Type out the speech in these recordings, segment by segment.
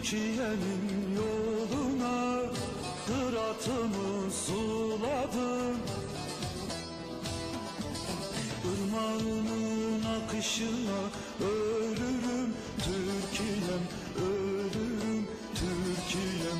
Türkiye'nin yoluna Kıratımı suladım. Irmağının akışına ölürüm Türkiye'm ölürüm Türkiye'm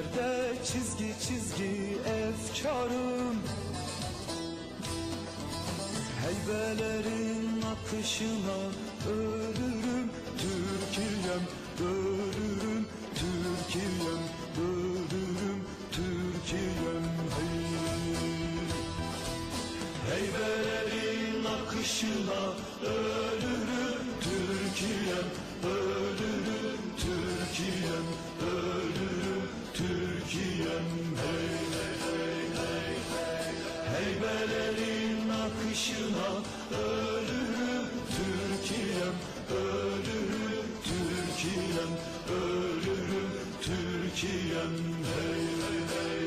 Kilimlerde çizgi çizgi efkarım. Heybelerin akışına ölürüm Türkiye'm ölürüm Türkiye'm Heybelerin akışına ölürüm Türkiye'm ölürüm Türkiye'm ölürüm Türkiye'm. Hey hey hey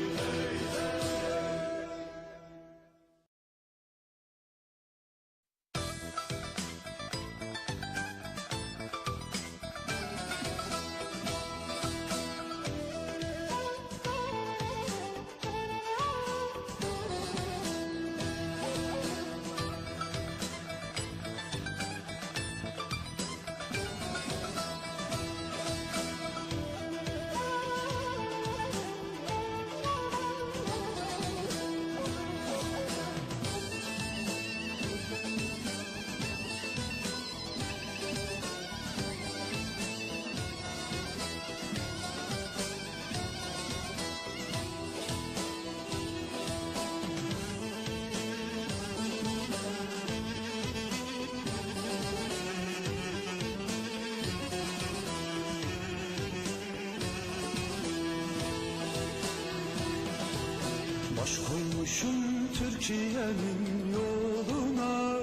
koymuşum Türkiye'nin yoluna.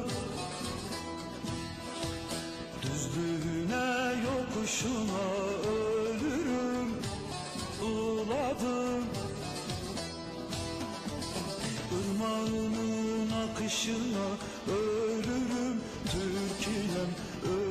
Düzlüğüne yokuşuna ölürüm Uladım Irmağının akışına ölürüm Türkiye'm ölürüm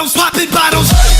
Models popping bottles.